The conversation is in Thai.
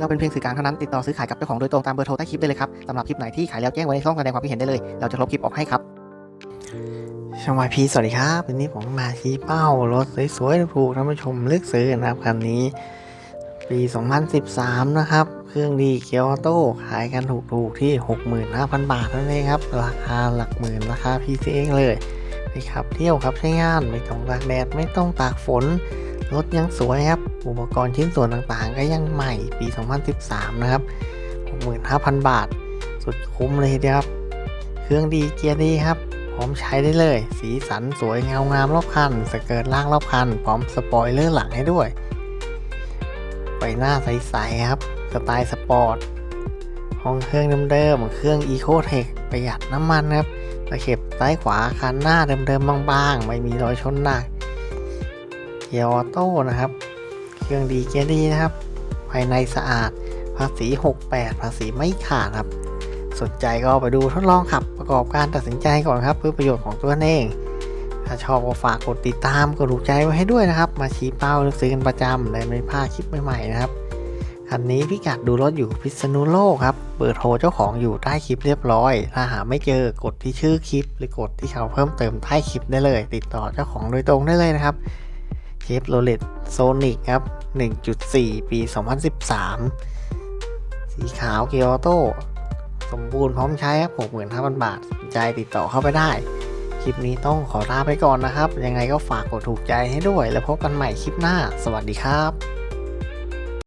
เราเป็นเพียงสื่อกลางเท่านั้นติดต่อซื้อขายกับเจ้าของโดยตรงตามเบอร์โทรใต้คลิปได้เลยครับสำหรับคลิปไหนที่ขายแล้วแจ้งไว้ในช่องแสดงความคิดเห็นได้เลย เราจะลบคลิปออกให้ครับช่องวายพีสวัสดีครับวันนี้ผมมาชี้เป้ารถสวยๆถูกท่านผู้ชมเลือกซื้อนะครับคันนี้ปี 2013 นะครับ เครื่องดีเกียวออโต้ขายกันถูกๆที่ 65,000 บาทนั่นเองครับ ราคาหลักหมื่นราคา PCX เลยไปขับเที่ยวครับใช้งาน ไม่ต้องตากแดด ไม่ต้องตากฝน รถยังสวยครับ อุปกรณ์ชิ้นส่วนต่างๆ ก็ยังใหม่ปี 2013 นะครับ 65,000 บาท สุดคุ้มเลยทีเดียวครับ เครื่องดีเกียร์ดีครับ พร้อมใช้ได้เลย สีสันสวยเงางามรอบคัน สเกิร์ตล่างรอบคัน พร้อมสปอยเลอร์หลังให้ด้วยไฟหน้าใสๆครับ สไตล์สปอร์ต ห้องเครื่องเดิมๆ เครื่อง e c o t e c h ประหยัดน้ำมันครับตะเข็บซ้ายขวาคันหน้าเดิมๆบางๆ ไม่มีรอยชนหนัก กียร์ออโต้นะครับ เครื่องดีเกียร์ดีนะครับ ภายในสะอาด ภาษี 68 ภาษีไม่ขาดครับ สนใจก็ไปดูทดลองขับประกอบการตัดสินใจก่อนครับ เพื่อประโยชน์ของตัวเอง ถ้าชอบก็ฝากกดติดตามกดถูกใจไว้ให้ด้วยนะครับ มาชี้เป้าเลือกซื้อกันประจำได้ไม่พลาดคลิปใหม่ๆนะครับคันนี้พิกัดดูรถอยู่พิษณุโลกครับ เบอร์โทรเจ้าของอยู่ใต้คลิปเรียบร้อย ถ้าหาไม่เจอกดที่ชื่อคลิป หรือกดที่เขาเพิ่มเติมใต้คลิปได้เลย ติดต่อเจ้าของโดยตรงได้เลยนะครับ ฟโรเลตโซนิกครับ 1.4 ปี 2013 สีขาวเกียร์ออโต้ สมบูรณ์พร้อมใช้ครับ 65,000 บาทสนใจติดต่อเข้าไปได้ คลิปนี้ต้องขอลาไปก่อนนะครับ ยังไงก็ฝากกดถูกใจให้ด้วย แล้วพบกันใหม่คลิปหน้า สวัสดีครับ